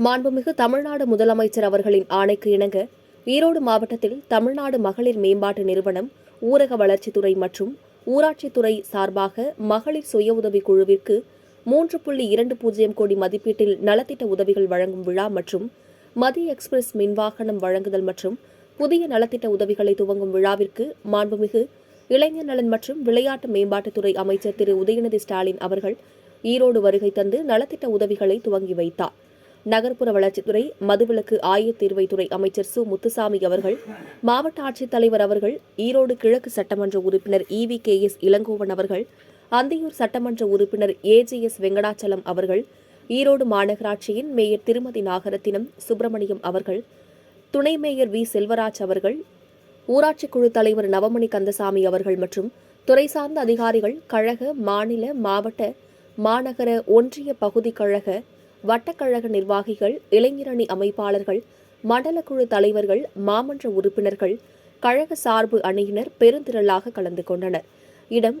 மாண்புமிகு தமிழ்நாடு முதலமைச்சர் அவர்களின் ஆணைக்கு இணங்க ஈரோடு மாவட்டத்தில் தமிழ்நாடு மகளிர் மேம்பாட்டு நிறுவனம் ஊரக வளர்ச்சித்துறை மற்றும் ஊராட்சித்துறை சார்பாக மகளிர் சுய உதவி குழுவிற்கு மூன்று புள்ளி இரண்டு பூஜ்ஜியம் கோடி மதிப்பீட்டில் நலத்திட்ட உதவிகள் வழங்கும் விழா மற்றும் மதிய எக்ஸ்பிரஸ் மின்வாகனம் வழங்குதல் மற்றும் புதிய நலத்திட்ட உதவிகளை துவங்கும் விழாவிற்கு மாண்புமிகு இளைஞர் நலன் மற்றும் விளையாட்டு மேம்பாட்டுத்துறை அமைச்சர் திரு உதயநிதி ஸ்டாலின் அவர்கள் ஈரோடு வருகை தந்து நலத்திட்ட உதவிகளை துவங்கி வைத்தார். நகர்ப்புற வளர்ச்சித்துறை மதுவிலக்கு ஆயத்தீர்வைத்துறை அமைச்சர் சு. முத்துசாமி அவர்கள் மாவட்ட ஆட்சித்தலைவர் அவர்கள் ஈரோடு கிழக்கு சட்டமன்ற உறுப்பினர் இவி கே. எஸ். இளங்கோவன் அவர்கள் அந்தியூர் சட்டமன்ற உறுப்பினர் ஏஜிஎஸ் வெங்கடாச்சலம் அவர்கள் ஈரோடு மாநகராட்சியின் மேயர் திருமதி நாகரத்தினம் சுப்பிரமணியம் அவர்கள் துணை மேயர் வி. செல்வராஜ் அவர்கள் ஊராட்சி குழு தலைவர் நவமணி கந்தசாமி அவர்கள் மற்றும் துறை சார்ந்த அதிகாரிகள் கழக மாநில மாவட்ட மாநகர ஒன்றிய பகுதி கழக வட்டக்கழக நிர்வாகிகள் இளைஞரணி அமைப்பாளர்கள் மண்டல குழு தலைவர்கள் மாமன்ற உறுப்பினர்கள் கழக சார்பு அணியினர் பெருந்திரளாக கலந்து கொண்டனர். இடம்